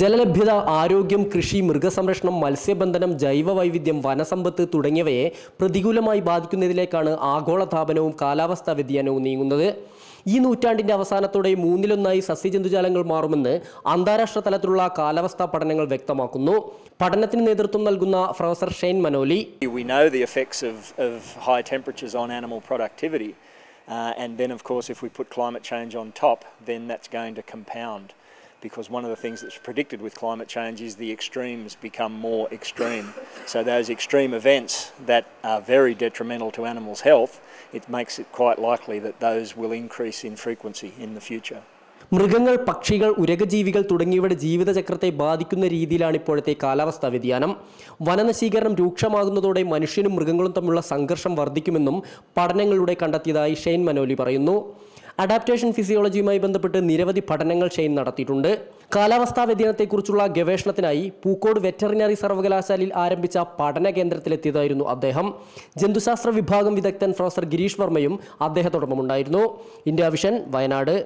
ജലലഭ്യത ആരോഗ്യം കൃഷി മൃഗസംരക്ഷണം മത്സ്യബന്ധനം ജൈവ വൈവിധ്യം വനസമ്പത്ത് തുടങ്ങിയവയെ പ്രതികൂലമായി ബാധിക്കുന്നതിലേക്കാണ് ആഗോളതാപനവും കാലാവസ്ഥാ വ്യതിയാനവും നീങ്ങുന്നത്. ഈ നൂറ്റാണ്ടിന്റെ അവസാനത്തോടെ മൂന്നിലൊന്നായി സസ്യജന്തുജാലങ്ങൾ മാറുമെന്ന് അന്താരാഷ്ട്ര തലത്തിലുള്ള കാലാവസ്ഥാ പഠനങ്ങൾ വ്യക്തമാക്കുന്നു. പഠനത്തിന് നേതൃത്വം നൽകുന്ന professor Shane Manoli. We know the effects of, of high temperatures on animal productivity, uh, and then, of course, if we put climate change on top, then that's going to compound. Because one of the things that's predicted with climate change is the extremes become more extreme. So, those extreme events that are very detrimental to animals' health, it makes it quite likely that those will increase in frequency in the future. മൃഗങ്ങൾ പക്ഷികൾ ഉരകജീവികൾ തുടങ്ങിയവയുടെ ജീവിതചക്രത്തെ ബാധിക്കുന്ന രീതിയിലാണ് ഇപ്പോഴത്തെ കാലാവസ്ഥാ വ്യതിയാനം വനനശീകരണം രൂക്ഷമാകുന്നതോടെ മനുഷ്യനും മൃഗങ്ങളും തമ്മിലുള്ള സംഘർഷം വർദ്ധിക്കുമെന്നും പഠനങ്ങളിലൂടെ കണ്ടെത്തിയതായി ഷെയ്ൻ മനോലി പറയുന്നു അഡാപ്റ്റേഷൻ ഫിസിയോളജിയുമായി ബന്ധപ്പെട്ട് നിരവധി പഠനങ്ങൾ ഷെയ്ൻ നടത്തിയിട്ടുണ്ട്. കാലാവസ്ഥാ വ്യതിയാനത്തെക്കുറിച്ചുള്ള ഗവേഷണത്തിനായി പൂക്കോട് വെറ്ററിനറി സർവകലാശാലയിൽ ആരംഭിച്ച പഠന കേന്ദ്രത്തിലെത്തിയതായിരുന്നു അദ്ദേഹം. ജന്തുശാസ്ത്ര വിഭാഗം വിദഗ്ധൻ പ്രൊഫസർ ഗിരീഷ് വർമ്മയും അദ്ദേഹത്തോടൊപ്പം ഉണ്ടായിരുന്നു. India vision Wayanad.